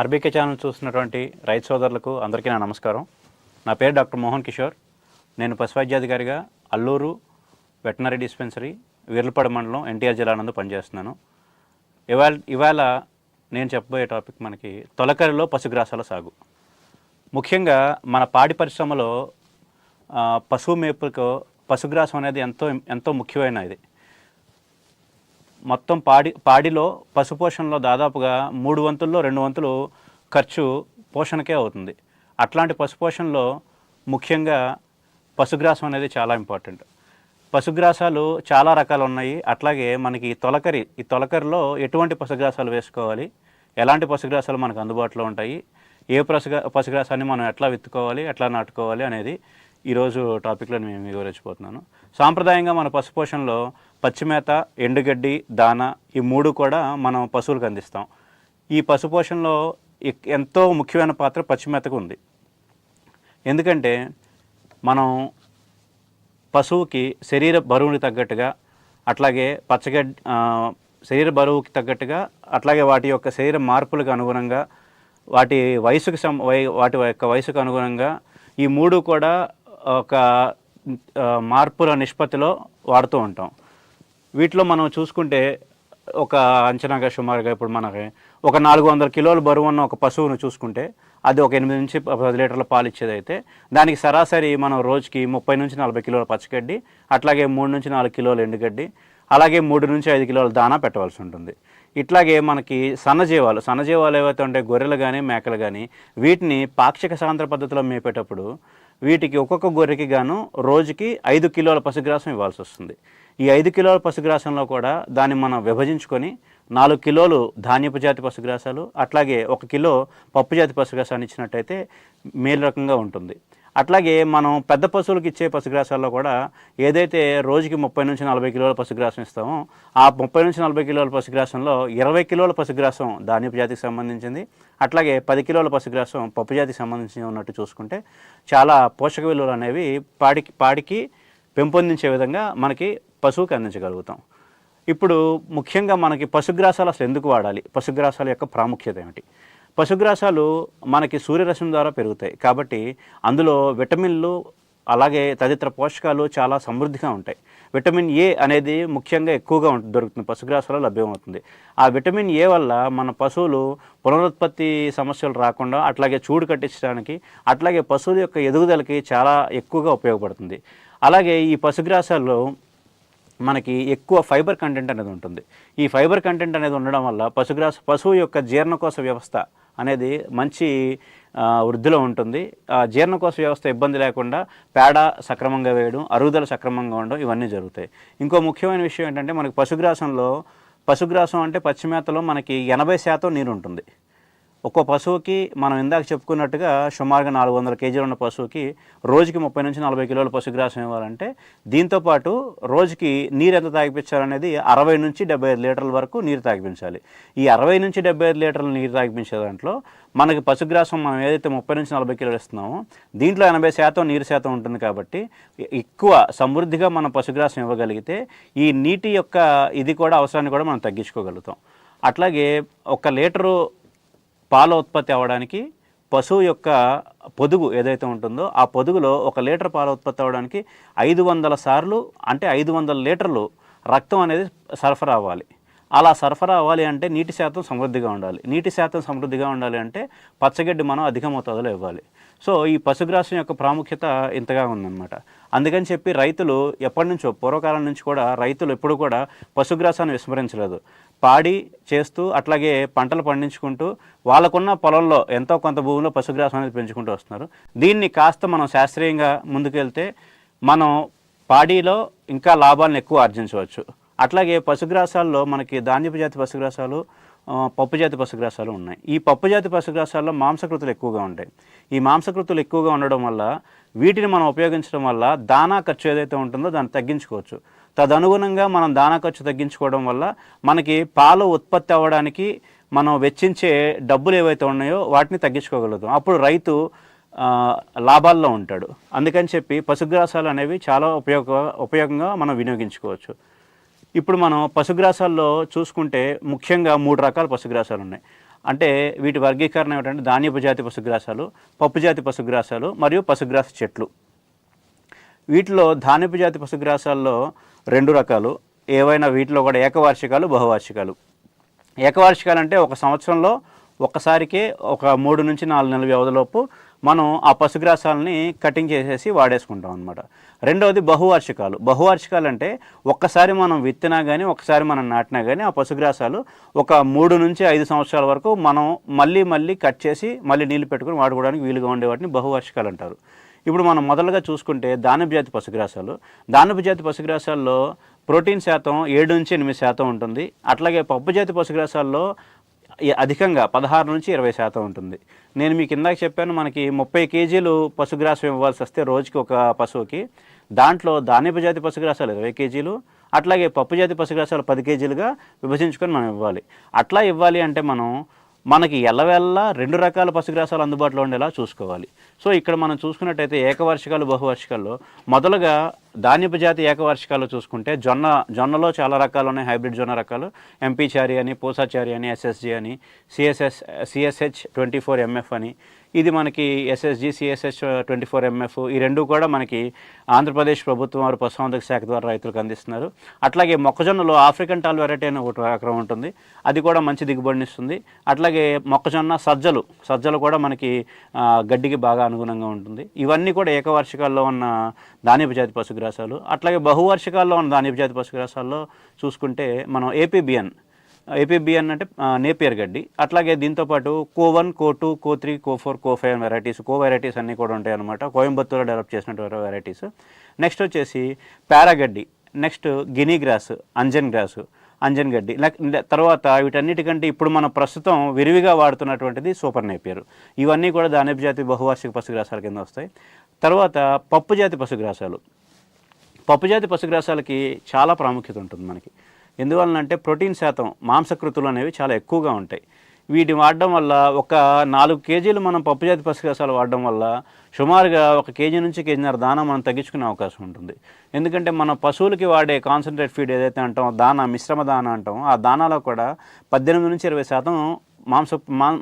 RBK channel చూస్తున్నటువంటి రైతు సోదరులకు అందరికీ నా నమస్కారం. నా పేరు డాక్టర్ మోహన్ కిషోర్. నేను పశువైద్యాధికారిగా అల్లూరు వెటనరీ డిస్పెన్సరీ వీర్లపాడు మండలం ఎన్టీఆర్ జిల్లా నందు పనిచేస్తున్నాను. ఇవాళ ఇవాళ నేను చెప్పబోయే టాపిక్ మనకి తొలకరిలో పశుగ్రాసాల సాగు. ముఖ్యంగా మన పాడి పరిశ్రమలో పశువు మేపుకు పశుగ్రాసం అనేది ఎంతో ఎంతో ముఖ్యమైన ఇది మొత్తం పాడి పాడిలో పశుపోషణలో దాదాపుగా మూడు వంతుల్లో రెండు వంతులు ఖర్చు పోషణకే అవుతుంది. అట్లాంటి పశుపోషణలో ముఖ్యంగా పశుగ్రాసం అనేది చాలా ఇంపార్టెంట్. పశుగ్రాసాలు చాలా రకాలు ఉన్నాయి. అట్లాగే మనకి ఈ తొలకరి ఈ తొలకరిలో ఎటువంటి పశుగ్రాసాలు వేసుకోవాలి? ఎలాంటి పశుగ్రాసాలు మనకు అందుబాటులో ఉంటాయి? ఏ పశుగ్రా పశుగ్రాసాన్ని మనం ఎట్లా విత్తుకోవాలి? ఎట్లా నాటుకోవాలి అనేది ఈరోజు టాపిక్లో నేను వివరించబోతున్నాను. సాంప్రదాయంగా మన పశుపోషణలో పచ్చిమేత ఎండుగడ్డి దాన ఈ మూడు కూడా మనం పశువులకు అందిస్తాం. ఈ పశుపోషణలో ఎక్- ఎంతో ముఖ్యమైన పాత్ర పచ్చిమేతకు ఉంది. ఎందుకంటే మనం పశువుకి శరీర బరువుకి తగ్గట్టుగా అట్లాగే పచ్చగడ్డి శరీర బరువుకి తగ్గట్టుగా అట్లాగే వాటి యొక్క శరీర మార్పులకు అనుగుణంగా వాటి వయసుకు సం వాటి యొక్క వయసుకు అనుగుణంగా ఈ మూడు కూడా ఒక మార్పుల నిష్పత్తిలో వాడుతూ ఉంటాం. వీటిలో మనం చూసుకుంటే ఒక అంచనాగా సుమారుగా ఇప్పుడు మనకి ఒక నాలుగు వందల కిలోల బరువు ఉన్న ఒక పశువును చూసుకుంటే అది ఒక ఎనిమిది నుంచి పది లీటర్ల పాలు ఇచ్చేదైతే దానికి సరాసరి మనం రోజుకి ముప్పై నుంచి నలభై కిలోల పచ్చగడ్డి అట్లాగే మూడు నుంచి నాలుగు కిలోల ఎండుగడ్డి అలాగే మూడు నుంచి ఐదు కిలోల దానా పెట్టవలసి ఉంటుంది. ఇట్లాగే మనకి సన్నజీవాలు సన్నజీవాలు ఏవైతే ఉంటాయి గొర్రెలు కానీ మేకలు కానీ వీటిని పాక్షిక సాంద్ర పద్ధతిలో మేపేటప్పుడు వీటికి ఒక్కొక్క గొర్రెకి గాను రోజుకి ఐదు కిలోల పశుగ్రాసం ఇవ్వాల్సి వస్తుంది. ఈ ఐదు కిలోల పశుగ్రాసంలో కూడా దాన్ని మనం విభజించుకొని నాలుగు కిలోలు ధాన్యపు జాతి పశుగ్రాసాలు అట్లాగే ఒక కిలో పప్పు జాతి పశుగ్రాసాన్ని ఇచ్చినట్టయితే మేలు రకంగా ఉంటుంది. అట్లాగే మనం పెద్ద పశువులకు ఇచ్చే పశుగ్రాసాల్లో కూడా ఏదైతే రోజుకి ముప్పై నుంచి నలభై కిలోల పశుగ్రాసం ఇస్తామో ఆ ముప్పై నుంచి నలభై కిలోల పశుగ్రాసంలో ఇరవై కిలోల పశుగ్రాసం ధాన్యపు జాతికి సంబంధించింది. అట్లాగే పది కిలోల పశుగ్రాసం పప్పు జాతికి సంబంధించి ఉన్నట్టు చూసుకుంటే చాలా పోషక విలువలు అనేవి పాడికి పాడికి పెంపొందించే విధంగా మనకి పశువుకి అందించగలుగుతాం. ఇప్పుడు ముఖ్యంగా మనకి పశుగ్రాసాలు అసలు ఎందుకు వాడాలి? పశుగ్రాసాల యొక్క ప్రాముఖ్యత ఏమిటి? పశుగ్రాసాలు మనకి సూర్యరశ్మి ద్వారా పెరుగుతాయి. కాబట్టి అందులో విటమిన్లు అలాగే తదితర పోషకాలు చాలా సమృద్ధిగా ఉంటాయి. విటమిన్ ఏ అనేది ముఖ్యంగా ఎక్కువగా ఉంటుంది దొరుకుతుంది. పశుగ్రాసాలలో లభ్యమవుతుంది. ఆ విటమిన్ ఏ వల్ల మన పశువులు పునరుత్పత్తి సమస్యలు రాకుండా అట్లాగే చూడు కట్టించడానికి అట్లాగే పశువుల యొక్క ఎదుగుదలకి చాలా ఎక్కువగా ఉపయోగపడుతుంది. అలాగే ఈ పశుగ్రాసాల్లో మనకి ఎక్కువ ఫైబర్ కంటెంట్ అనేది ఉంటుంది. ఈ ఫైబర్ కంటెంట్ అనేది ఉండడం వల్ల పశుగ్రాస పశువు యొక్క జీర్ణకోశ వ్యవస్థ అనేది మంచి వృద్ధిలో ఉంటుంది. జీర్ణకోశ వ్యవస్థ ఇబ్బంది లేకుండా పేడ సక్రమంగా వేయడం అరుగుదల సక్రమంగా ఉండడం ఇవన్నీ జరుగుతాయి. ఇంకో ముఖ్యమైన విషయం ఏంటంటే మనకి పశుగ్రాసంలో పశుగ్రాసం అంటే పచ్చిమేతలో మనకి ఎనభై శాతం నీరు ఉంటుంది. ఒక్కో పశువుకి మనం ఇందాక చెప్పుకున్నట్టుగా సుమారుగా నాలుగు వందల కేజీలు ఉన్న పశువుకి రోజుకి ముప్పై నుంచి నలభై కిలోల పశుగ్రాసం ఇవ్వాలంటే దీంతోపాటు రోజుకి నీరు ఎంత తాగిపించాలనేది అరవై నుంచి డెబ్బై ఐదు లీటర్ల వరకు నీరు తాగిపించాలి. ఈ అరవై నుంచి డెబ్బై ఐదు లీటర్ల నీరు తాగిపించే దాంట్లో మనకి పశుగ్రాసం మనం ఏదైతే ముప్పై నుంచి నలభై కిలోలు ఇస్తున్నామో దీంట్లో ఎనభై శాతం నీరు శాతం ఉంటుంది కాబట్టి ఎక్కువ సమృద్ధిగా మనం పశుగ్రాసం ఇవ్వగలిగితే ఈ నీటి యొక్క ఇది కూడా అవసరాన్ని కూడా మనం తగ్గించుకోగలుగుతాం. అట్లాగే ఒక లీటరు పాల ఉత్పత్తి అవ్వడానికి పశువు యొక్క పొదుగు ఏదైతే ఉంటుందో ఆ పొదుగులో ఒక లీటర్ పాల ఉత్పత్తి అవ్వడానికి ఐదు వందల సార్లు అంటే ఐదు వందల లీటర్లు రక్తం అనేది సరఫరా అవ్వాలి. అలా సరఫరా అవ్వాలి అంటే నీటి శాతం సమృద్ధిగా ఉండాలి. నీటి శాతం సమృద్ధిగా ఉండాలి అంటే పచ్చగడ్డి మనం అధిక మోతాదులో ఇవ్వాలి. సో ఈ పశుగ్రాసం యొక్క ప్రాముఖ్యత ఇంతగా ఉందన్నమాట. అందుకని చెప్పి రైతులు ఎప్పటి నుంచో పూర్వకాలం నుంచి కూడా రైతులు ఎప్పుడు కూడా పశుగ్రాసాన్ని విస్మరించలేదు. పాడి చేస్తూ అట్లాగే పంటలు పండించుకుంటూ వాళ్ళకున్న పొలంలో ఎంతో కొంత భూమిలో పశుగ్రాసం అనేది పెంచుకుంటూ వస్తున్నారు. దీన్ని కాస్త మనం శాస్త్రీయంగా ముందుకెళ్తే మనం పాడిలో ఇంకా లాభాలను ఎక్కువ ఆర్జించవచ్చు. అట్లాగే పశుగ్రాసాల్లో మనకి ధాన్యపు జాతి పశుగ్రాసాలు పప్పుజాతి పప్పు జాతి పశుగ్రాసాలు ఉన్నాయి. ఈ పప్పు జాతి పశుగ్రాసాల్లో మాంసకృతులు ఎక్కువగా ఉంటాయి. ఈ మాంసకృతులు ఎక్కువగా ఉండడం వల్ల వీటిని మనం ఉపయోగించడం వల్ల దానా ఖర్చు ఏదైతే ఉంటుందో దాన్ని తగ్గించుకోవచ్చు. తదనుగుణంగా మనం దానా ఖర్చు తగ్గించుకోవడం వల్ల మనకి పాలు ఉత్పత్తి అవ్వడానికి మనం వెచ్చించే డబ్బులు ఏవైతే ఉన్నాయో వాటిని తగ్గించుకోగలుగుతాం. అప్పుడు రైతు లాభాల్లో ఉంటాడు. అందుకని చెప్పి పశుగ్రాసాలు అనేవి చాలా ఉపయోగ ఉపయోగంగా మనం వినియోగించుకోవచ్చు. ఇప్పుడు మనం పశుగ్రాసాల్లో చూసుకుంటే ముఖ్యంగా మూడు రకాల పశుగ్రాసాలు ఉన్నాయి. అంటే వీటి వర్గీకరణ ఏమిటంటే ధాన్యపు జాతి పశుగ్రాసాలు పప్పు జాతి పశుగ్రాసాలు మరియు పశుగ్రాస చెట్లు. వీటిలో ధాన్యపు జాతి పశుగ్రాసాల్లో రెండు రకాలు. ఏవైనా వీటిలో కూడా ఏకవార్షికాలు బహువార్షికాలు. ఏకవార్షికాలు అంటే ఒక సంవత్సరంలో ఒక్కసారికే ఒక మూడు నుంచి నాలుగు నెలల వ్యవధిలోపు మనం ఆ పశుగ్రాసాలని కటింగ్ చేసేసి వాడేసుకుంటాం అనమాట రెండవది బహువార్షికాలు. బహువార్షికాలు అంటే ఒక్కసారి మనం విత్తినా కానీ ఒకసారి మనం నాటినా కానీ ఆ పశుగ్రాసాలు ఒక మూడు నుంచి ఐదు సంవత్సరాల వరకు మనం మళ్ళీ మళ్ళీ కట్ చేసి మళ్ళీ నీళ్ళు పెట్టుకుని వాడుకోవడానికి వీలుగా ఉండే వాటిని బహువార్షికాలు అంటారు. ఇప్పుడు మనం మొదలుగా చూసుకుంటే దానపు జాతి పశుగ్రాసాలు. దానపు జాతి పశుగ్రాసాల్లో ప్రోటీన్ శాతం ఏడు నుంచి ఎనిమిది శాతం ఉంటుంది. అట్లాగే పప్పు జాతి పశుగ్రాసాల్లో అధికంగా పదహారు నుంచి ఇరవై శాతం ఉంటుంది. నేను మీకు ఇందాక చెప్పాను మనకి ముప్పై కేజీలు పశుగ్రాసం ఇవ్వాల్సి వస్తే రోజుకి ఒక పశువుకి దాంట్లో ధాన్యపు జాతి పశుగ్రాసాలు ఇరవై కేజీలు అట్లాగే పప్పు జాతి పశుగ్రాసాలు పది కేజీలుగా విభజించుకొని మనం ఇవ్వాలి. అట్లా ఇవ్వాలి అంటే మనం మనకి ఎల్లవెల్లా రెండు రకాల పశుగ్రాసాలు అందుబాటులో ఉండేలా చూసుకోవాలి. సో ఇక్కడ మనం చూసుకున్నట్టయితే ఏకవార్షికాలు బహువార్షికాల్లో మొదలుగా ధాన్యపు జాతి ఏకవార్షికాలు చూసుకుంటే జొన్న జొన్నలో చాలా రకాలు ఉన్నాయి. హైబ్రిడ్ జొన్న రకాలు. ఎంపీచారి అని పూసాచారి అని ఎస్ఎస్జి అని CSS CSH twenty four MF అని ఇది మనకి SSG CSS twenty four MF ఈ రెండు కూడా మనకి ఆంధ్రప్రదేశ్ ప్రభుత్వం వారు పశుసంవర్ధక శాఖ ద్వారా రైతులకు అందిస్తున్నారు. అట్లాగే మొక్కజొన్నలో ఆఫ్రికన్ టాల్ వెరైటీ అని ఒకటి రకం ఉంటుంది. అది కూడా మంచి దిగుబడినిస్తుంది అట్లాగే మొక్కజొన్న సజ్జలు సజ్జలు కూడా మనకి గడ్డికి బాగా అనుగుణంగా ఉంటుంది. ఇవన్నీ కూడా ఏకవార్షికాల్లో ఉన్న ధాన్యపు జాతి పశుగ్రాసాలు. అట్లాగే బహువార్షికాల్లో ఉన్న ధాన్యపు జాతి పశుగ్రాసాల్లో చూసుకుంటే మనం ఏపీబిఎన్ ఏపీబిఎన్ అంటే నేపియర్ గడ్డి. అట్లాగే దీంతోపాటు Co one Co two Co three Co four Co five varieties Co varieties అన్నీ కూడా ఉంటాయి అనమాట కోయంబత్తూరులో డెవలప్ చేసినటువంటి వెరైటీస్ నెక్స్ట్ వచ్చేసి పారాగడ్డి next guinea grass Anjan grass Anjan గడ్డి. తర్వాత వీటన్నిటికంటే ఇప్పుడు మనం ప్రస్తుతం విరివిగా వాడుతున్నటువంటిది సూపర్ నేపియర్. ఇవన్నీ కూడా దానిపు జాతి బహువార్షిక పశుగ్రాసాల కింద వస్తాయి. తర్వాత పప్పు జాతి పశుగ్రాసాలు పప్పు జాతి పశుగ్రాసాలకి చాలా ప్రాముఖ్యత ఉంటుంది మనకి. ఎందువలనంటే ప్రోటీన్ శాతం మాంసకృతులు అనేవి చాలా ఎక్కువగా ఉంటాయి. వీటిని వాడడం వల్ల ఒక నాలుగు కేజీలు మనం పప్పు జాతి వాడడం వల్ల సుమారుగా ఒక కేజీ నుంచి కేజీన్నర దానా మనం తగ్గించుకునే అవకాశం ఉంటుంది. ఎందుకంటే మనం పశువులకి వాడే కాన్సన్ట్రేట్ ఫీడ్ ఏదైతే అంటాం దానా మిశ్రమ దానా అంటాం ఆ దానాలో కూడా పద్దెనిమిది నుంచి ఇరవై శాతం మాంస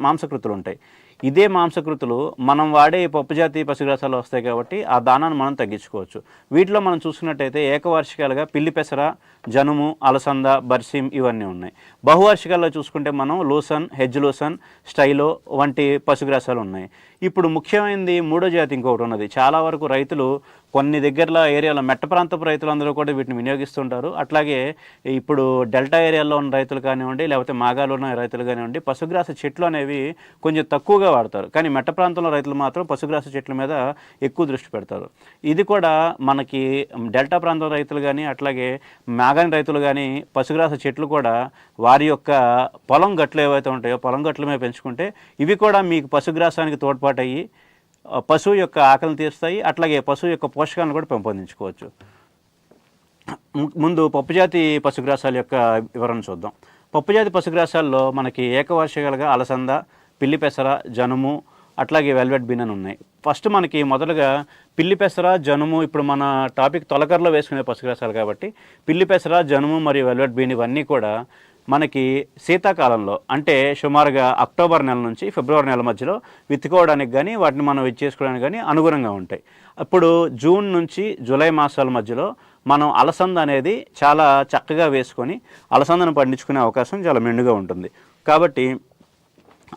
మాంసకృతులు ఉంటాయి. ఇదే మాంసకృతులు మనం వాడే పప్పుజాతి పప్పు జాతి పశుగ్రాసాలు వస్తాయి కాబట్టి ఆ దానాన్ని మనం తగ్గించుకోవచ్చు. వీటిలో మనం చూసుకున్నట్టయితే ఏకవార్షికాలుగా పిల్లి పెసర జనుము అలసంద బర్సిం ఇవన్నీ ఉన్నాయి. బహువార్షికాల్లో చూసుకుంటే మనం లూసన్ హెజ్ లూసన్ స్టైలో వంటి పశుగ్రాసాలు ఉన్నాయి. ఇప్పుడు ముఖ్యమైనది మూడో జాతి ఇంకొకటి ఉన్నది. చాలా వరకు రైతులు కొన్ని దగ్గరలో ఏరియాలో మెట్ట ప్రాంతపు రైతులందరూ కూడా వీటిని వినియోగిస్తుంటారు. అట్లాగే ఇప్పుడు డెల్టా ఏరియాలో ఉన్న రైతులు కానివ్వండి లేకపోతే మాగాలో ఉన్న రైతులు కానివ్వండి పశుగ్రాస చెట్లు అనేవి కొంచెం తక్కువగా వాడతారు. కానీ మెట్ట ప్రాంతంలో రైతులు మాత్రం పశుగ్రాస చెట్ల మీద ఎక్కువ దృష్టి పెడతారు. ఇది కూడా మనకి డెల్టా ప్రాంతం రైతులు కానీ అట్లాగే మాగాని రైతులు కానీ పశుగ్రాస చెట్లు కూడా వారి యొక్క పొలం గట్లు ఏవైతే ఉంటాయో పొలం గట్ల మీద పెంచుకుంటే ఇవి కూడా మీకు పశుగ్రాసానికి తోడ్పాటయ్యి పశువు యొక్క ఆకలిని తీరుస్తాయి. అట్లాగే పశువు యొక్క పోషకాలను కూడా పెంపొందించుకోవచ్చు. ము- ముందు పప్పుజాతి పశుగ్రాసాల యొక్క వివరణ చూద్దాం. పప్పుజాతి పశుగ్రాసాల్లో మనకి ఏకవార్షికాలుగా అలసంద పిల్లి పెసర జనుము అట్లాగే వెల్వెట్ బీన్ అని ఉన్నాయి. ఫస్ట్ మనకి మొదలుగా పిల్లి పెసర జనుము ఇప్పుడు మన టాపిక్ తొలకరలో వేసుకునే పశుగ్రాసాలు కాబట్టి పిల్లి పెసర జనుము మరియు వెల్వెట్ బీన్ ఇవన్నీ కూడా మనకి శీతాకాలంలో అంటే సుమారుగా అక్టోబర్ నెల నుంచి ఫిబ్రవరి నెల మధ్యలో విత్తుకోవడానికి కానీ వాటిని మనం విచ్చేసుకోవడానికి కానీ అనుగుణంగా ఉంటాయి. అప్పుడు జూన్ నుంచి జూలై మాసాల మధ్యలో మనం అలసంద అనేది చాలా చక్కగా వేసుకొని అలసందను పండించుకునే అవకాశం చాలా మెండుగా ఉంటుంది. కాబట్టి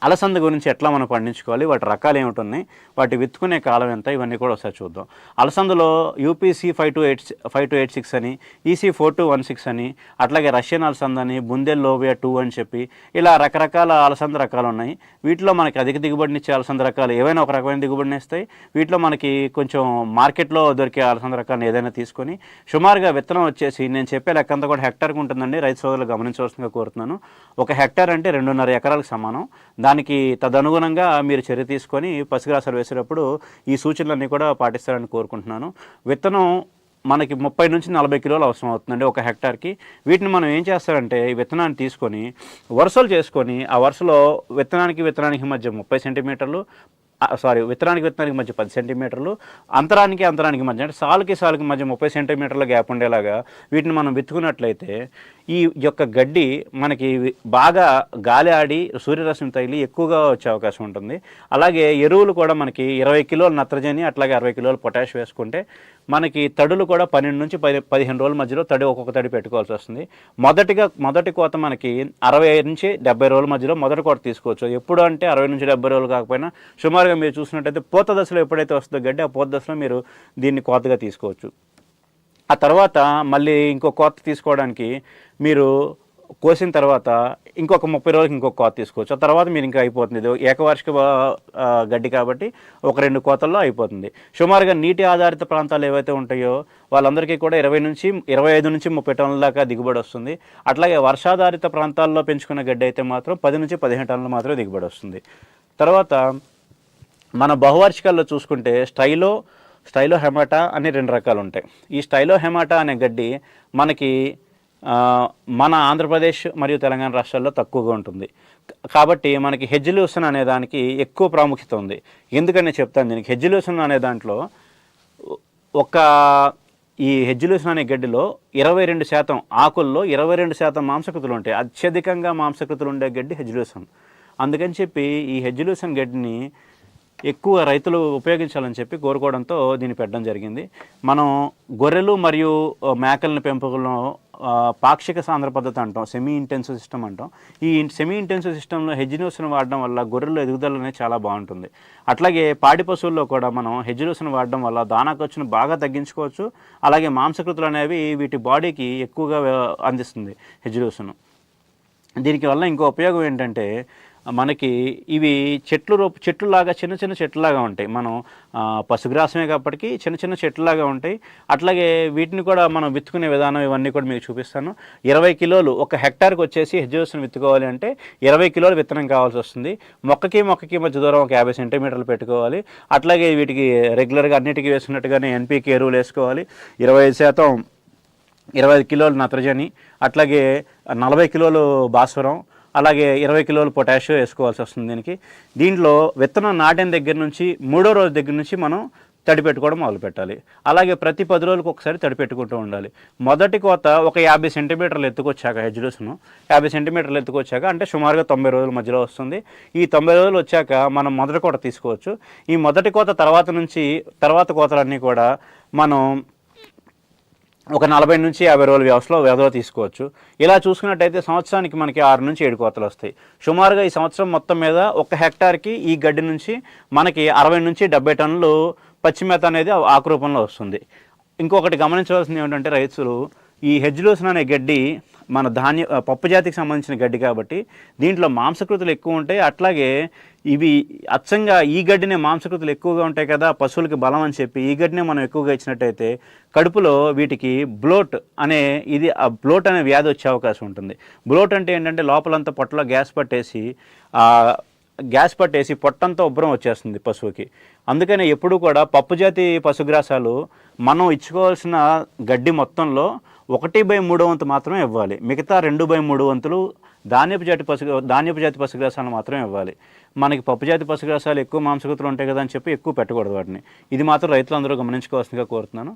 అలసంద గురించి ఎట్లా మనం పండించుకోవాలి వాటి రకాలు ఏమిటి ఉన్నాయి వాటి విత్తుకునే కాలం ఎంత ఇవన్నీ కూడా ఒకసారి చూద్దాం. అలసందలో UPC five two eight five two eight six అని EC four two one six అని అట్లాగే రష్యన్ అలసంద అని బుందెల్ లోబియా టూ అని చెప్పి ఇలా రకరకాల అలసంద రకాలు ఉన్నాయి. వీటిలో మనకి అధిక దిగుబడినిచ్చే అలసంద రకాలు ఏవైనా ఒక రకమైన దిగుబడిని ఇస్తాయి. వీటిలో మనకి కొంచెం మార్కెట్లో దొరికే అలసంద రకాలను ఏదైనా తీసుకొని సుమారుగా విత్తనం వచ్చేసి నేను చెప్పే లెక్కంతా కూడా హెక్టార్కి ఉంటుందండి రైతు సోదరులు గమనించవలసిందిగా కోరుతున్నాను. ఒక హెక్టార్ అంటే రెండున్నర ఎకరాలకు సమానం. దానికి తదనుగుణంగా మీరు చర్య తీసుకొని పసిగ్రాసాలు వేసేటప్పుడు ఈ సూచనలన్నీ కూడా పాటిస్తారని కోరుకుంటున్నాను. విత్తనం మనకి ముప్పై నుంచి నలభై కిలోలు అవసరం అవుతుందండి ఒక హెక్టార్కి. వీటిని మనం ఏం చేస్తారంటే ఈ విత్తనాన్ని తీసుకొని వరుసలు చేసుకొని ఆ వరుసలో విత్తనానికి విత్తనానికి మధ్య ముప్పై సెంటీమీటర్లు సారీ విత్తనానికి విత్తనానికి మధ్య పది సెంటీమీటర్లు అంతరానికి అంతరానికి మధ్య అంటే సాలుకి సాలుకి మధ్య ముప్పై సెంటీమీటర్ల గ్యాప్ ఉండేలాగా వీటిని మనం విత్తుకున్నట్లయితే ఈ యొక్క గడ్డి మనకి బాగా గాలి ఆడి సూర్యరశ్మి తగిలి ఎక్కువగా వచ్చే అవకాశం ఉంటుంది. అలాగే ఎరువులు కూడా మనకి ఇరవై కిలోల నత్రజని అట్లాగే అరవై కిలోల పొటాష్ వేసుకుంటే మనకి తడులు కూడా పన్నెండు నుంచి పది పదిహేను రోజుల మధ్యలో తడి ఒక్కొక్క తడి పెట్టుకోవాల్సి వస్తుంది. మొదటిగా మొదటి కోత మనకి అరవై నుంచి డెబ్బై రోజుల మధ్యలో మొదటి కోత తీసుకోవచ్చు. ఎప్పుడు అంటే అరవై నుంచి డెబ్బై రోజులు కాకపోయినా సుమారుగా మీరు చూసినట్టయితే పూత దశలో ఎప్పుడైతే వస్తుందో గడ్డి ఆ పూత దశలో మీరు దీన్ని కోతగా తీసుకోవచ్చు. ఆ తర్వాత మళ్ళీ ఇంకో కోత తీసుకోవడానికి మీరు కోసిన తర్వాత ఇంకొక ముప్పై రోజులకి ఇంకొక కోత తీసుకోవచ్చు. ఆ తర్వాత మీరు ఇంకా అయిపోతుంది. ఇది ఏకవార్షిక గడ్డి కాబట్టి ఒక రెండు కోతల్లో అయిపోతుంది. సుమారుగా నీటి ఆధారిత ప్రాంతాలు ఏవైతే ఉంటాయో వాళ్ళందరికీ కూడా ఇరవై నుంచి ఇరవై ఐదు నుంచి ముప్పై టన్నుల దాకా దిగుబడి వస్తుంది. అట్లాగే వర్షాధారిత ప్రాంతాల్లో పెంచుకున్న గడ్డి అయితే మాత్రం పది నుంచి పదిహేను టన్నులు మాత్రమే దిగుబడి వస్తుంది. తర్వాత మన బహువార్షికాల్లో చూసుకుంటే స్టైలో స్టైలో హెమాటా అని రెండు రకాలు ఉంటాయి ఈ స్టైలో హెమాటా అనే గడ్డి మనకి మన ఆంధ్రప్రదేశ్ మరియు తెలంగాణ రాష్ట్రాల్లో తక్కువగా ఉంటుంది. కాబట్టి మనకి హెజ్జిలూసన్ అనే దానికి ఎక్కువ ప్రాముఖ్యత ఉంది. ఎందుకని చెప్తాను దీనికి? హెజ్జిలూసన్ అనే దాంట్లో ఒక ఈ హెజ్జిలూసన్ అనే గడ్డిలో ఇరవై రెండు శాతం ఆకుల్లో ఇరవై రెండు శాతం మాంసకృతులు ఉంటాయి. అత్యధికంగా మాంసకృతులు ఉండే గడ్డి హెజ్జిలూసన్ అందుకని చెప్పి ఈ హెజ్జిలూసన్ గడ్డిని ఎక్కువ రైతులు ఉపయోగించాలని చెప్పి కోరుకోవడంతో దీన్ని పెట్టడం జరిగింది. మనం గొర్రెలు మరియు మేకలను పెంపకంలో పాక్షిక సాంద్ర పద్ధతి అంటాం సెమీ ఇంటెన్సివ్ సిస్టమ్ అంటాం. ఈ సెమీ ఇంటెన్సివ్ సిస్టంలో హెజ్జినోస్ను వాడడం వల్ల గొర్రెల ఎదుగుదల అనేది చాలా బాగుంటుంది. అట్లాగే పాడి పశువుల్లో కూడా మనం హెజ్జినోస్ను వాడడం వల్ల దానా ఖర్చును బాగా తగ్గించుకోవచ్చు. అలాగే మాంసకృతులు అనేవి వీటి బాడీకి ఎక్కువగా అందిస్తుంది హెజ్జినోస్ను దీనికి వల్ల ఇంకో ఉపయోగం ఏంటంటే మనకి ఇవి చెట్లు రూపు చెట్లులాగా చిన్న చిన్న చెట్లులాగా ఉంటాయి. మనం ఆ, పశుగ్రాసమే కాబట్టి చిన్న చిన్న చెట్లులాగా ఉంటాయి. అట్లాగే వీటిని కూడా మనం విత్తుకునే విధానం ఇవన్నీ కూడా మీకు చూపిస్తాను. ఇరవై కిలోలు ఒక హెక్టార్కి వచ్చేసి హెజ్జోస్ని విత్తుకోవాలి అంటే ఇరవై కిలోలు విత్తనం కావాల్సి వస్తుంది. మొక్కకి మొక్కకి మధ్య దూరం ఒక యాభై సెంటీమీటర్లు పెట్టుకోవాలి. అట్లాగే వీటికి రెగ్యులర్గా అన్నిటికీ వేసుకున్నట్టుగానే ఎన్పీకి ఎరువులు వేసుకోవాలి. ఇరవై ఐదు శాతం ఇరవై ఐదు కిలోలు నత్రజని అట్లాగే నలభై కిలోలు భాస్వరం అలాగే ఇరవై కిలోలు పొటాషియం వేసుకోవాల్సి వస్తుంది దీనికి. దీంట్లో విత్తనం నాటిన దగ్గర నుంచి మూడో రోజు దగ్గర నుంచి మనం తడి పెట్టుకోవడం మొదలు పెట్టాలి. అలాగే ప్రతి పది రోజులకు ఒకసారి తడి పెట్టుకుంటూ ఉండాలి. మొదటి కోత ఒక యాభై సెంటీమీటర్లు ఎత్తుకొచ్చాక హెజ్లూస్ను యాభై సెంటీమీటర్లు ఎత్తుకొచ్చాక అంటే సుమారుగా తొంభై రోజుల మధ్యలో వస్తుంది. ఈ తొంభై రోజులు వచ్చాక మనం మొదటి కోత తీసుకోవచ్చు. ఈ మొదటి కోత తర్వాత నుంచి తర్వాత కోతలన్నీ కూడా మనం ఒక నలభై నుంచి యాభై రోజుల వ్యవస్థలో వ్యవధిలో తీసుకోవచ్చు. ఇలా చూసుకున్నట్టయితే సంవత్సరానికి మనకి ఆరు నుంచి ఏడు కోతలు వస్తాయి. సుమారుగా ఈ సంవత్సరం మొత్తం మీద ఒక హెక్టార్కి ఈ గడ్డి నుంచి మనకి అరవై నుంచి డెబ్బై టన్నులు పచ్చిమేత అనేది ఆకు రూపంలో వస్తుంది. ఇంకొకటి గమనించవలసింది ఏమిటంటే రైతులు ఈ హెజ్లోసన్ అనే గడ్డి మన ధాన్య పప్పు జాతికి సంబంధించిన గడ్డి కాబట్టి దీంట్లో మాంసకృతులు ఎక్కువ ఉంటాయి. అట్లాగే ఇవి అచ్చంగా ఈ గడ్డినే మాంసకృతులు ఎక్కువగా ఉంటాయి కదా పశువులకి బలం అని చెప్పి ఈ గడ్డినే మనం ఎక్కువగా ఇచ్చినట్టయితే కడుపులో వీటికి బ్లోట్ అనే ఇది ఆ బ్లోట్ అనే వ్యాధి వచ్చే అవకాశం ఉంటుంది. బ్లోట్ అంటే ఏంటంటే లోపలంతా పొట్టలో గ్యాస్ పట్టేసి గ్యాస్ పట్టేసి పొట్టంతా ఉబ్బరం వచ్చేస్తుంది పశువుకి. అందుకనే ఎప్పుడు కూడా పప్పు జాతి పశుగ్రాసాలు మనం ఇచ్చుకోవాల్సిన గడ్డి మొత్తంలో ఒకటి బై మూడో వంతు మాత్రమే ఇవ్వాలి. మిగతా రెండు బై మూడు వంతులు ధాన్యపు జాతి పశు ధాన్యపు జాతి పశుగ్రాసాలు మాత్రమే ఇవ్వాలి. మనకి పప్పు జాతి పశుగ్రాసాలు ఎక్కువ మాంసకృతులు ఉంటాయి కదా అని చెప్పి ఎక్కువ పెట్టకూడదు వాటిని. ఇది మాత్రం రైతులందరూ గమనించుకోవాల్సిందిగా కోరుతున్నాను.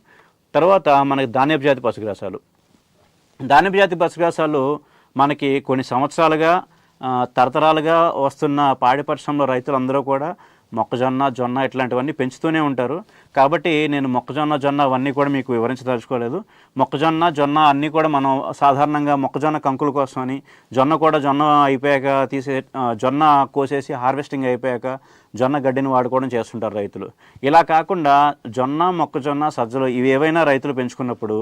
తర్వాత మనకి ధాన్యపు జాతి పశుగ్రాసాలు. ధాన్యపు జాతి పశుగ్రాసాలు మనకి కొన్ని సంవత్సరాలుగా తరతరాలుగా వస్తున్న పాడి పరిశ్రమలో రైతులందరూ కూడా మొక్కజొన్న జొన్న ఇట్లాంటివన్నీ పెంచుతూనే ఉంటారు. కాబట్టి నేను మొక్కజొన్న జొన్న అవన్నీ కూడా మీకు వివరించదలుచుకోలేదు. మొక్కజొన్న జొన్న అన్నీ కూడా మనం సాధారణంగా మొక్కజొన్న కంకుల కోసమని జొన్న కూడా జొన్న అయిపోయాక తీసే జొన్న కోసేసి హార్వెస్టింగ్ అయిపోయాక జొన్న గడ్డిని వాడుకోవడం చేస్తుంటారు రైతులు. ఇలా కాకుండా జొన్న మొక్కజొన్న సజ్జలు ఇవి ఏవైనా రైతులు పెంచుకున్నప్పుడు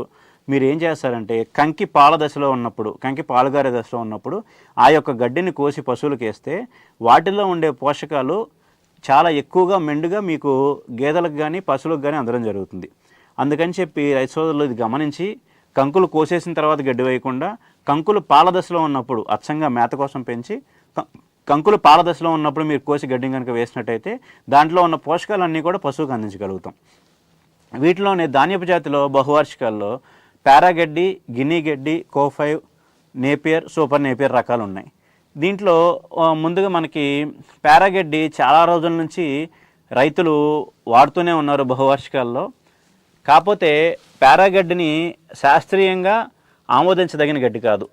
మీరు ఏం చేస్తారంటే కంకి పాల దశలో ఉన్నప్పుడు కంకి పాలుగారే దశలో ఉన్నప్పుడు ఆ యొక్క గడ్డిని కోసి పశువులకు వేస్తే వాటిలో ఉండే పోషకాలు చాలా ఎక్కువగా మెండుగా మీకు గేదెలకు కానీ పశువులకు కానీ అందడం జరుగుతుంది. అందుకని చెప్పి రైతు సోదరులు ఇది గమనించి కంకులు కోసేసిన తర్వాత గడ్డి వేయకుండా కంకులు పాల దశలో ఉన్నప్పుడు అచ్చంగా మేత కోసం పెంచి కంకులు పాల దశలో ఉన్నప్పుడు మీరు కోసి గడ్డి కనుక వేసినట్టయితే దాంట్లో ఉన్న పోషకాలన్నీ కూడా పశువుకు అందించగలుగుతాం. వీటిలోనే ధాన్యపు జాతిలో బహువార్షికాల్లో పారాగడ్డి గిన్నీ గడ్డి కోఫైవ్ నేపియర్ సూపర్ నేపియర్ రకాలు ఉన్నాయి. దీంట్లో ముందుగా మనకి పారాగడ్డి చాలా రోజుల నుంచి రైతులు వాడుతూనే ఉన్నారు బహువార్షికాల్లో. కాకపోతే పారాగడ్డిని శాస్త్రీయంగా ఆమోదించదగిన గడ్డి కాదు.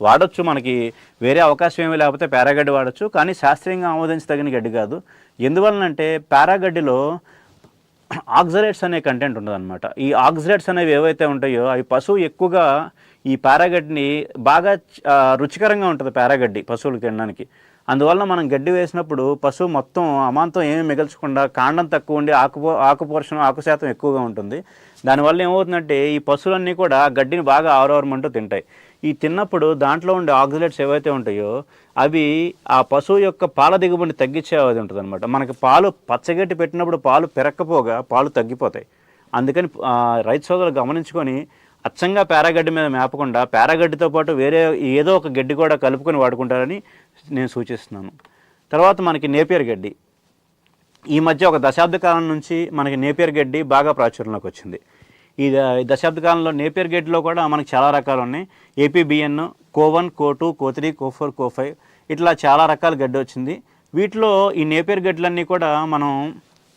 వాడొచ్చు మనకి వేరే అవకాశం ఏమీ లేకపోతే పారాగడ్డి వాడచ్చు కానీ శాస్త్రీయంగా ఆమోదించదగిన గడ్డి కాదు. ఎందువలనంటే పారాగడ్డిలో ఆక్సరేట్స్ అనే కంటెంట్ ఉండదన్నమాట ఈ ఆక్సరేట్స్ అనేవి ఏవైతే ఉంటాయో అవి పశువు ఎక్కువగా ఈ పారాగడ్డిని బాగా రుచికరంగా ఉంటుంది పారాగడ్డి పశువులకు తినడానికి. అందువల్ల మనం గడ్డి వేసినప్పుడు పశువు మొత్తం అమాంతం ఏమీ మిగల్చకుండా కాండం తక్కువ ఉండి ఆకు ఆకు పోర్షన్ ఆకు శాతం ఎక్కువగా ఉంటుంది. దానివల్ల ఏమవుతుందంటే ఈ పశువులన్నీ కూడా గడ్డిని బాగా ఆరోరమంటూ తింటాయి. ఈ తిన్నప్పుడు దాంట్లో ఉండే ఆక్సిలేట్స్ ఏవైతే ఉంటాయో అవి ఆ పశువు యొక్క పాల దిగుబడిని తగ్గించే అది ఉంటుంది అనమాట మనకి పాలు పచ్చగడ్డి పెట్టినప్పుడు పాలు పెరక్కపోగా పాలు తగ్గిపోతాయి. అందుకని రైతు సోదరులు గమనించుకొని అచ్చంగా పారాగడ్డి మీద మేపకుండా పారాగడ్డితో పాటు వేరే ఏదో ఒక గడ్డి కూడా కలుపుకొని వాడుకుంటారని నేను సూచిస్తున్నాను. తర్వాత మనకి నేపియర్ గడ్డి. ఈ మధ్య ఒక దశాబ్ద కాలం నుంచి మనకి నేపియర్ గడ్డి బాగా ప్రాచుర్యంలోకి వచ్చింది. ఈ ఈ దశాబ్ద కాలంలో నేపియర్ గడ్డిలో కూడా మనకి చాలా రకాలు ఉన్నాయి. APBN CO one CO two CO three CO four CO five ఇట్లా చాలా రకాల గడ్డి వచ్చింది. వీటిలో ఈ నేపియర్ గడ్డలన్నీ కూడా మనం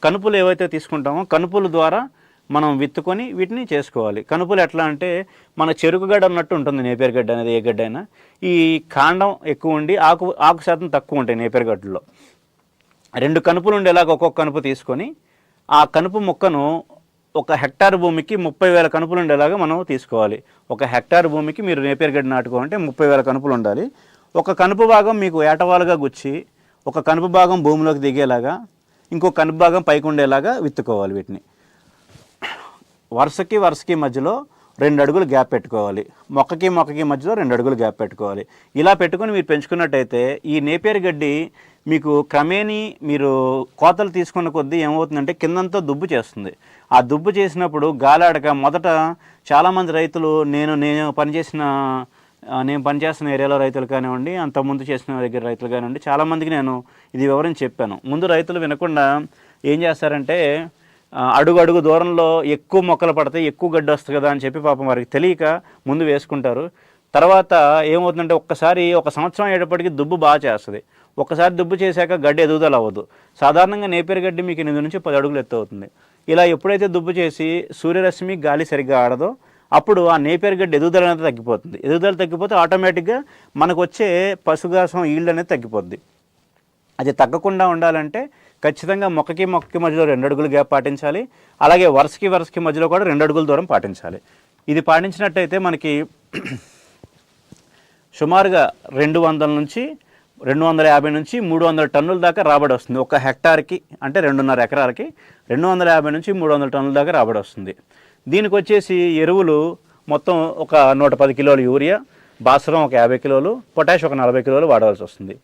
కనుపులు ఏవైతే తీసుకుంటామో కనుపుల ద్వారా మనం విత్తుకొని వీటిని చేసుకోవాలి. కనుపులు ఎట్లా అంటే మన చెరుకు గడ్డ ఉన్నట్టు ఉంటుంది నేపేరు గడ్డ అనేది ఏ గడ్డ అయినా. ఈ కాండం ఎక్కువ ఉండి ఆకు ఆకు శాతం తక్కువ ఉంటాయి నేపియర్ గడ్డలో. రెండు కనుపులు ఉండేలాగా ఒక్కొక్క కనుపు తీసుకొని ఆ కనుపు మొక్కను ఒక హెక్టార్ భూమికి ముప్పై వేల కనుపులు ఉండేలాగా మనం తీసుకోవాలి. ఒక హెక్టార్ భూమికి మీరు నేపియర్ గడ్డి నాటుకోవాలంటే ముప్పై వేల కనుపులు ఉండాలి. ఒక కనుపు భాగం మీకు ఏటవాలుగా గుచ్చి ఒక కనుపు భాగం భూమిలోకి దిగేలాగా ఇంకో కనుపు భాగం పైకి ఉండేలాగా విత్తుకోవాలి వీటిని. వరుసకి వరుసకి మధ్యలో రెండు అడుగులు గ్యాప్ పెట్టుకోవాలి. మొక్కకి మొక్కకి మధ్యలో రెండు అడుగులు గ్యాప్ పెట్టుకోవాలి. ఇలా పెట్టుకొని మీరు పెంచుకున్నట్టయితే ఈ నేపేరు గడ్డి మీకు క్రమేణీ మీరు కోతలు తీసుకున్న కొద్దీ ఏమవుతుందంటే కిందంతా దుబ్బు చేస్తుంది. ఆ దుబ్బు చేసినప్పుడు గాలాడక మొదట చాలామంది రైతులు నేను నేను పనిచేసిన నేను పనిచేస్తున్న ఏరియాలో రైతులు కానివ్వండి అంతకుముందు చేసిన దగ్గర రైతులు కానివ్వండి చాలామందికి నేను ఇది వివరించి చెప్పాను. ముందు రైతులు వినకుండా ఏం చేస్తారంటే అడుగు అడుగు దూరంలో ఎక్కువ మొక్కలు పడతాయి ఎక్కువ గడ్డి వస్తుంది కదా అని చెప్పి పాపం వారికి తెలియక ముందు వేసుకుంటారు. తర్వాత ఏమవుతుందంటే ఒక్కసారి ఒక సంవత్సరం అయ్యేటప్పటికి దుబ్బు బాగా చేస్తుంది. ఒక్కసారి దుబ్బు చేశాక గడ్డి ఎదుగుదల అవ్వదు. సాధారణంగా నేపేరు గడ్డి మీకు ఎనిమిది నుంచి పది అడుగులు ఎత్తు అవుతుంది. ఇలా ఎప్పుడైతే దుబ్బు చేసి సూర్యరశ్మి గాలి సరిగ్గా ఆడదో అప్పుడు ఆ నేపేరు గడ్డి ఎదుగుదల అనేది తగ్గిపోతుంది. ఎదుగుదల తగ్గిపోతే ఆటోమేటిక్గా మనకు వచ్చే పశుగ్రాసం ఈల్డ్ అనేది తగ్గిపోద్ది. అది తగ్గకుండా ఉండాలంటే ఖచ్చితంగా మొక్కకి మొక్కకి మధ్యలో రెండు అడుగులు గ్యాప్ పాటించాలి. అలాగే వరుసకి వరుసకి మధ్యలో కూడా రెండు అడుగుల దూరం పాటించాలి. ఇది పాటించినట్టయితే మనకి సుమారుగా రెండు వందల నుంచి రెండు వందల యాభై నుంచి మూడు వందల టన్నుల దాకా రాబడి వస్తుంది. ఒక హెక్టార్కి అంటే రెండున్నర ఎకరాలకి రెండు వందల యాభై నుంచి మూడు వందల టన్నుల దాకా రాబడి వస్తుంది. దీనికి వచ్చేసి ఎరువులు మొత్తం ఒక నూట పది కిలోలు యూరియా బాసరం ఒక యాభై కిలోలు పొటాష్ ఒక నలభై కిలోలు వాడవలసి వస్తుంది.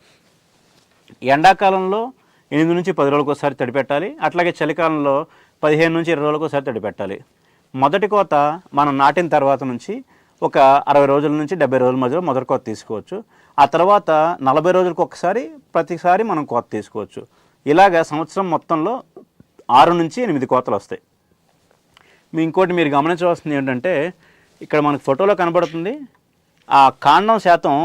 ఎండాకాలంలో ఎనిమిది నుంచి పది రోజులకు ఒకసారి తడిపెట్టాలి. అట్లాగే చలికాలంలో పదిహేను నుంచి ఇరవై రోజులకు ఒకసారి తడిపెట్టాలి. మొదటి కోత మనం నాటిన తర్వాత నుంచి ఒక అరవై రోజుల నుంచి డెబ్బై రోజుల మధ్యలో మొదటి కోత తీసుకోవచ్చు. ఆ తర్వాత నలభై రోజులకు ఒకసారి ప్రతిసారి మనం కోత తీసుకోవచ్చు. ఇలాగ సంవత్సరం మొత్తంలో ఆరు నుంచి ఎనిమిది కోతలు వస్తాయి. మీ ఇంకోటి మీరు గమనించవలసింది ఏంటంటే ఇక్కడ మనకు ఫోటోలో కనబడుతుంది. ఆ కాండం శాతం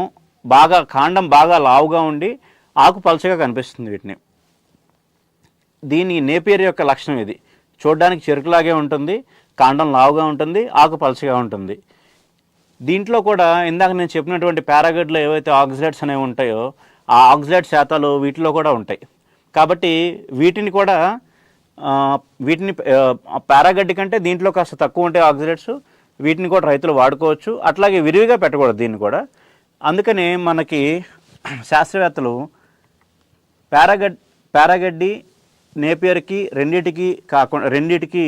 బాగా కాండం బాగా లావుగా ఉండి ఆకు పలుచగా కనిపిస్తుంది వీటిని. దీని నేపియర్ యొక్క లక్షణం ఇది. చూడడానికి చెరుకులాగే ఉంటుంది కాండం లావుగా ఉంటుంది ఆకు పలచగా ఉంటుంది. దీంట్లో కూడా ఇందాక నేను చెప్పినటువంటి పారాగడ్లో ఏవైతే ఆక్సిడేట్స్ అనేవి ఉంటాయో ఆ ఆక్సిడేట్ శాతాలు వీటిలో కూడా ఉంటాయి. కాబట్టి వీటిని కూడా వీటిని పారాగడ్డి కంటే దీంట్లో కాస్త తక్కువ ఉంటాయి ఆక్సిడేట్స్ వీటిని కూడా రైతులు వాడుకోవచ్చు. అట్లాగే విరివిగా పెట్టకూడదు దీన్ని కూడా. అందుకనే మనకి శాస్త్రవేత్తలు పారాగడ్ పారాగడ్డి నేపియర్కి రెండిటికి కాకుండా రెండిటికి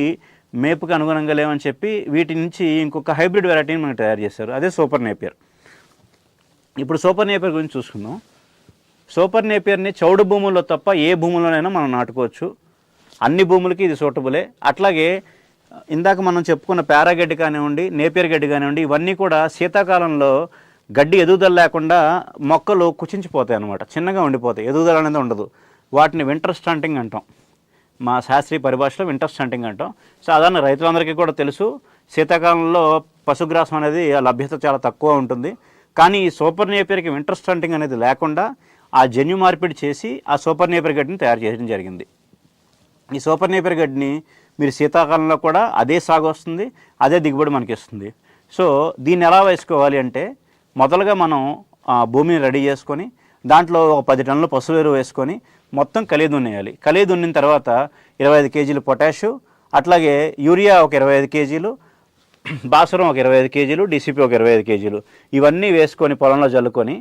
మేపుకి అనుగుణంగా లేవని చెప్పి వీటి నుంచి ఇంకొక హైబ్రిడ్ వెరైటీని మనకు తయారు చేస్తారు అదే సూపర్ నేపియర్. ఇప్పుడు సూపర్ నేపియర్ గురించి చూసుకుందాం. సూపర్ నేపియర్ని చౌడు భూముల్లో తప్ప ఏ భూముల్లోనైనా మనం నాటుకోవచ్చు. అన్ని భూములకి ఇది సూటబులే. అట్లాగే ఇందాక మనం చెప్పుకున్న పారాగడ్డి కానివ్వండి నేపియర్ గడ్డి కానివ్వండి ఇవన్నీ కూడా శీతాకాలంలో గడ్డి ఎదుగుదల లేకుండా మొక్కలు కుచించిపోతాయి అన్నమాట చిన్నగా ఉండిపోతాయి. ఎదుగుదల అనేది ఉండదు. వాటిని వింటర్ స్టంటింగ్ అంటాం. మా శాస్త్రీయ పరిభాషలో వింటర్ స్టంటింగ్ అంటాం. సాధారణ రైతులందరికీ కూడా తెలుసు శీతాకాలంలో పశుగ్రాసం అనేది ఆ లభ్యత చాలా తక్కువ ఉంటుంది. కానీ ఈ సూపర్ నేపియర్కి వింటర్ స్టంటింగ్ అనేది లేకుండా ఆ జన్యు మార్పిడి చేసి ఆ సూపర్ నేపర్ గడ్డిని తయారు చేయడం జరిగింది. ఈ సూపర్ నేపర్ గడ్డిని మీరు శీతాకాలంలో కూడా అదే సాగు వస్తుంది అదే దిగుబడి మనకి ఇస్తుంది సో దీన్ని ఎలా వేసుకోవాలి అంటే మొదలుగా మనం ఆ, భూమిని రెడీ చేసుకొని దాంట్లో ఒక పది టన్నుల పశువుల ఎరువు వేసుకొని మొత్తం కలిగి దున్నేయాలి కలిగి దున్నిన తర్వాత ఇరవై ఐదు కేజీలు పొటాషు అట్లాగే యూరియా ఒక ఇరవై ఐదు కేజీలు భాస్వరం ఒక ఇరవై ఐదు కేజీలు డీసీపీ ఒక ఇరవై ఐదు కేజీలు. ఇవన్నీ వేసుకొని పొలంలో జల్లుకొని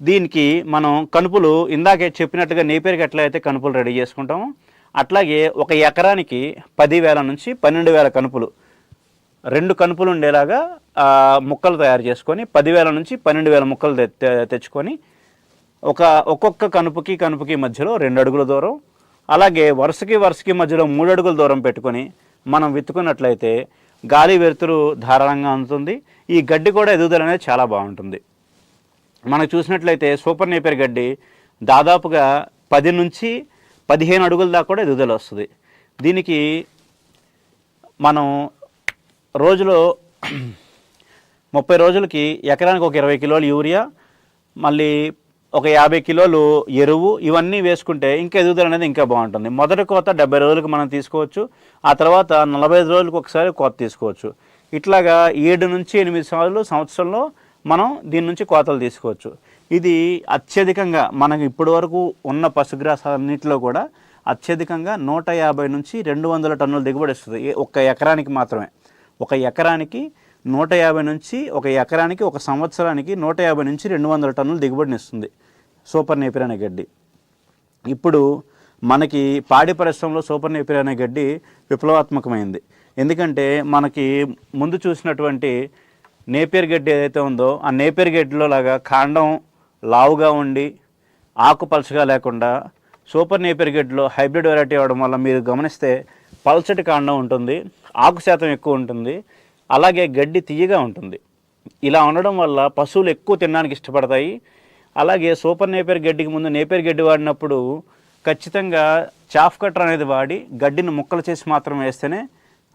దీనికి మనం కనుపులు ఇందాకే చెప్పినట్టుగా నేపేరుకి ఎట్లా అయితే కనుపులు రెడీ చేసుకుంటామో అట్లాగే ఒక ఎకరానికి పదివేల నుంచి పన్నెండు వేల కనుపులు. రెండు కనుపులు ఉండేలాగా ముక్కలు తయారు చేసుకొని పదివేల నుంచి పన్నెండు వేల ముక్కలు తె- తెచ్చుకొని ఒక ఒక్కొక్క కనుపుకి కనుపుకి మధ్యలో రెండు అడుగుల దూరం. అలాగే వరుసకి వరుసకి మధ్యలో మూడు అడుగుల దూరం పెట్టుకొని మనం విత్తుకున్నట్లయితే గాలి వెలుతురు ధారాళంగా అందుతుంది. ఈ గడ్డి కూడా ఎదుగుదల అనేది చాలా బాగుంటుంది. మనకు చూసినట్లయితే సూపర్ నేపర్ గడ్డి దాదాపుగా పది నుంచి పదిహేను అడుగుల దాకా కూడా ఎదుగుదల వస్తుంది. దీనికి మనం రోజులో ముప్పై రోజులకి ఎకరానికి ఒక ఇరవై కిలోలు యూరియా మళ్ళీ ఒక యాభై కిలోలు ఎరువు ఇవన్నీ వేసుకుంటే ఇంకా ఎదుగుదల అనేది ఇంకా బాగుంటుంది. మొదటి కోత డెబ్బై రోజులకు మనం తీసుకోవచ్చు. ఆ తర్వాత నలభై ఐదు రోజులకు ఒకసారి కోత తీసుకోవచ్చు. ఇట్లాగా ఏడు నుంచి ఎనిమిది సార్లు సంవత్సరంలో మనం దీని నుంచి కోతలు తీసుకోవచ్చు. ఇది అత్యధికంగా మనకి ఇప్పటి వరకు ఉన్న పశుగ్రాసాలన్నింటిలో కూడా అత్యధికంగా నూట యాభై నుంచి రెండు వందల టన్నుల దిగుబడి వస్తుంది. ఒక ఎకరానికి మాత్రమే. ఒక ఎకరానికి నూట యాభై నుంచి ఒక ఎకరానికి ఒక సంవత్సరానికి నూట యాభై నుంచి రెండు వందల టన్నుల దిగుబడినిస్తుంది సూపర్ నేపిర్ అనే గడ్డి. ఇప్పుడు మనకి పాడి పరిశ్రమలో సూపర్ నేపిర్ అనే గడ్డి విప్లవాత్మకమైంది. ఎందుకంటే మనకి ముందు చూసినటువంటి నేపియర్ గడ్డి ఏదైతే ఉందో ఆ నేపియర్ గడ్డిలో లాగా కాండం లావుగా ఉండి ఆకు పలచగా లేకుండా సూపర్ నేపియర్ గడ్డిలో హైబ్రిడ్ వెరైటీ అవ్వడం వల్ల మీరు గమనిస్తే పల్చటి కాండం ఉంటుంది ఆకు శాతం ఎక్కువ ఉంటుంది అలాగే గడ్డి తీయగా ఉంటుంది. ఇలా ఉండడం వల్ల పశువులు ఎక్కువ తినడానికి ఇష్టపడతాయి. అలాగే సూపర్ నేపేర్ గడ్డికి ముందు నేపేర్ గడ్డి వాడినప్పుడు ఖచ్చితంగా చాఫ్ కట్టర్ అనేది వాడి గడ్డిని ముక్కలు చేసి మాత్రం వేస్తేనే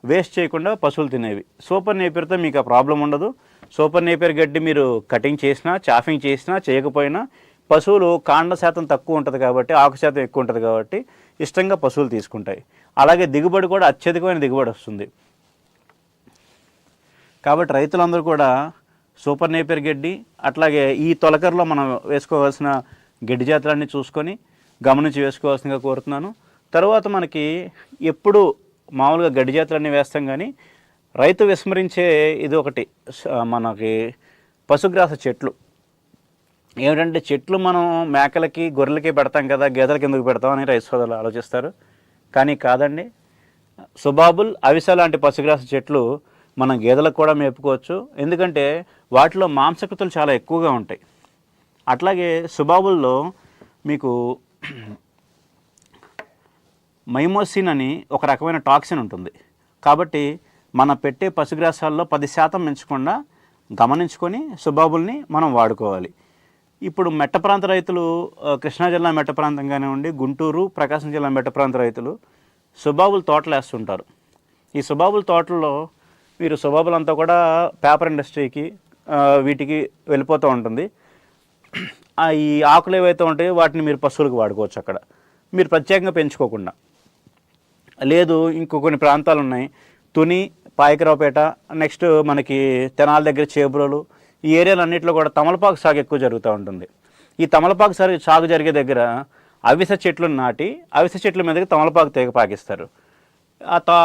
వేస్ట్ చేయకుండా పశువులు తినేవి. సూపర్ నేపేర్తో మీకు ఆ ప్రాబ్లం ఉండదు. సూపర్ నేపేర్ గడ్డి మీరు కటింగ్ చేసినా చాఫింగ్ చేసినా చేయకపోయినా పశువులు కాండ శాతం తక్కువ ఉంటుంది కాబట్టి ఆకు శాతం ఎక్కువ ఉంటుంది కాబట్టి ఇష్టంగా పశువులు తీసుకుంటాయి. అలాగే దిగుబడి కూడా అత్యధికమైన దిగుబడి వస్తుంది. కాబట్టి రైతులందరూ కూడా సూపర్ నేపేర్ గడ్డి అట్లాగే ఈ తొలకరలో మనం వేసుకోవాల్సిన గడ్డి జాతులన్నీ చూసుకొని గమనించి వేసుకోవాల్సిందిగా కోరుతున్నాను. తర్వాత మనకి ఎప్పుడు మామూలుగా గడ్డి జాతులన్నీ వేస్తాం కానీ రైతు విస్మరించే ఇది ఒకటి. మనకి పశుగ్రాస చెట్లు. ఏమిటంటే చెట్లు మనం మేకలకి గొర్రెలకి పెడతాం కదా గేదెలకి ఎందుకు పెడతాం అని రైతు సోదరులు ఆలోచిస్తారు. కానీ కాదండి సుబాబుల్ అవిస లాంటి పశుగ్రాస చెట్లు మనం గేదెలకు కూడా మేపుకోవచ్చు. ఎందుకంటే వాటిలో మాంసకృతులు చాలా ఎక్కువగా ఉంటాయి. అట్లాగే సుబాబుల్లో మీకు మైమోసిన్ అని ఒక రకమైన టాక్సిన్ ఉంటుంది. కాబట్టి మన పెట్టే పశుగ్రాసాల్లో పది శాతం పెంచకుండా గమనించుకొని సుబాబుల్ని మనం వాడుకోవాలి. ఇప్పుడు మెట్ట ప్రాంత రైతులు కృష్ణా జిల్లా మెట్ట ప్రాంతం కానివ్వండి గుంటూరు ప్రకాశం జిల్లా మెట్ట ప్రాంత రైతులు సుబాబులు తోటలు వేస్తుంటారు ఈ సుబాబుల తోటల్లో వీరు సుబాబులంతా కూడా పేపర్ ఇండస్ట్రీకి వీటికి వెళ్ళిపోతూ ఉంటుంది. ఈ ఆకులు ఏవైతే ఉంటాయో వాటిని మీరు పశువులకు వాడుకోవచ్చు అక్కడ. మీరు ప్రత్యేకంగా పెంచుకోకుండా. లేదు ఇంకో కొన్ని ప్రాంతాలు ఉన్నాయి. తుని పాయకరావుపేట నెక్స్ట్ మనకి తెనాల దగ్గర చేబురలు ఈ ఏరియాలన్నింటిలో కూడా తమలపాకు సాగు ఎక్కువ జరుగుతూ ఉంటుంది. ఈ తమలపాకు సాగు సాగు జరిగే దగ్గర అవిసె చెట్లు నాటి అవిసె చెట్ల మీదకి తమలపాకు తీగ పాకిస్తారు. ఆ తా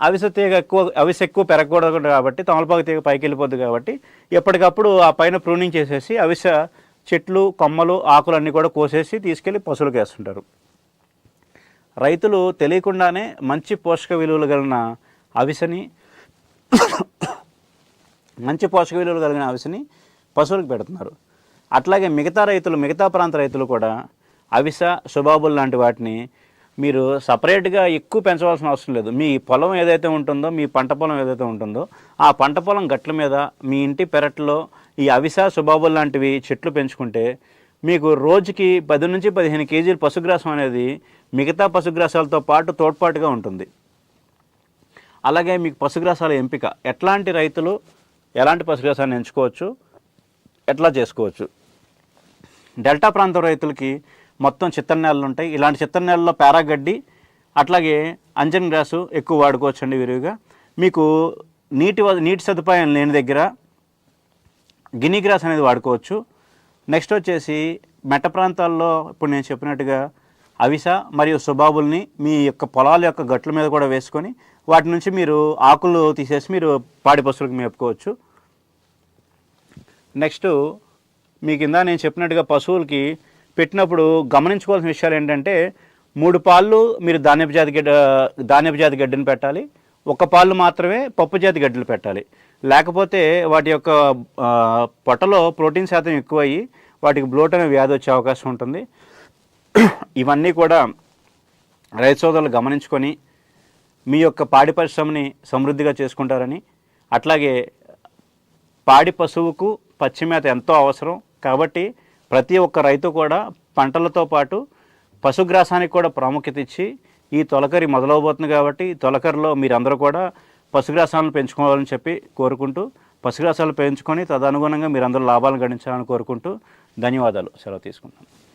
అవిసె తీగ ఎక్కువ అవిసె ఎక్కువ పెరగకూడదు కాబట్టి తమలపాకు తీగ పైకి వెళ్ళిపోద్ది కాబట్టి ఎప్పటికప్పుడు ఆ పైన ప్రూనింగ్ చేసేసి అవిసె చెట్లు కొమ్మలు ఆకులు అన్నీ కూడా కోసేసి తీసుకెళ్ళి పశువులకు వేస్తుంటారు. రైతులు తెలియకుండానే మంచి పోషక విలువలు కలిగిన అవిసెని మంచి పోషక విలువలు కలిగిన అవిసెని పశువులకు పెడుతున్నారు. అట్లాగే మిగతా రైతులు మిగతా ప్రాంత రైతులు కూడా అవిస సుబాబుల్ లాంటి వాటిని మీరు సపరేట్గా ఎక్కువ పెంచవలసిన అవసరం లేదు. మీ పొలం ఏదైతే ఉంటుందో మీ పంట పొలం ఏదైతే ఉంటుందో ఆ పంట పొలం గట్ల మీద మీ ఇంటి పెరట్లో ఈ అవిస సుబాబుల్ లాంటివి చెట్లు పెంచుకుంటే మీకు రోజుకి పది నుంచి పదిహేను కేజీల పశుగ్రాసం అనేది మిగతా పశుగ్రాసాలతో పాటు తోడ్పాటుగా ఉంటుంది. అలాగే మీకు పశుగ్రాసాల ఎంపిక. ఎట్లాంటి రైతులు ఎలాంటి పశుగ్రాసాన్ని ఎంచుకోవచ్చు? ఎట్లా చేసుకోవచ్చు? డెల్టా ప్రాంతం రైతులకి మొత్తం చిత్తడి నేలలు ఉంటాయి ఇలాంటి చిత్తడి నేలలో పేరాగడ్డి అట్లాగే అంజన్ గ్రాసు ఎక్కువ వాడుకోవచ్చు అండి విరివిగా. మీకు నీటి వ- నీటి సదుపాయం లేని దగ్గర గిని గ్రాస్ అనేది వాడుకోవచ్చు. నెక్స్ట్ వచ్చేసి మెట్ట ప్రాంతాల్లో ఇప్పుడు నేను చెప్పినట్టుగా అవిస మరియు సుబాబుల్ని మీ యొక్క పొలాల యొక్క గట్ల మీద కూడా వేసుకొని వాటి నుంచి మీరు ఆకులు తీసేసి మీరు పాడి పశువులకు మేపుకోవచ్చు. నెక్స్ట్ మీ కింద నేను చెప్పినట్టుగా పశువులకి పెట్టినప్పుడు గమనించుకోవాల్సిన విషయాలు ఏంటంటే మూడు పాళ్ళు మీరు ధాన్యపు జాతి గడ్డ ధాన్యపు జాతి గడ్డిని పెట్టాలి. ఒక పాలు మాత్రమే పప్పు జాతి గడ్డలు పెట్టాలి. లేకపోతే వాటి యొక్క పొట్టలో ప్రోటీన్ శాతం ఎక్కువయ్యి వాటికి బ్లోట్ అనే వ్యాధి వచ్చే అవకాశం ఉంటుంది. ఇవన్నీ కూడా రైతు సోదరులు గమనించుకొని మీ యొక్క పాడి పరిశ్రమని సమృద్ధిగా చేసుకుంటారని అట్లాగే పాడి పశువుకు పచ్చిమేత ఎంతో అవసరం. కాబట్టి ప్రతి ఒక్క రైతు కూడా పంటలతో పాటు పశుగ్రాసానికి కూడా ప్రాముఖ్యత ఇచ్చి ఈ తొలకరి మొదలవబోతుంది కాబట్టి ఈ తొలకరిలో మీరందరూ కూడా పశుగ్రాసాలను పెంచుకోవాలని చెప్పి కోరుకుంటూ పశుగ్రాసాలు పెంచుకొని తదనుగుణంగా మీరందరూ లాభాలను గడించాలని కోరుకుంటూ ధన్యవాదాలు. సెలవు తీసుకుంటాను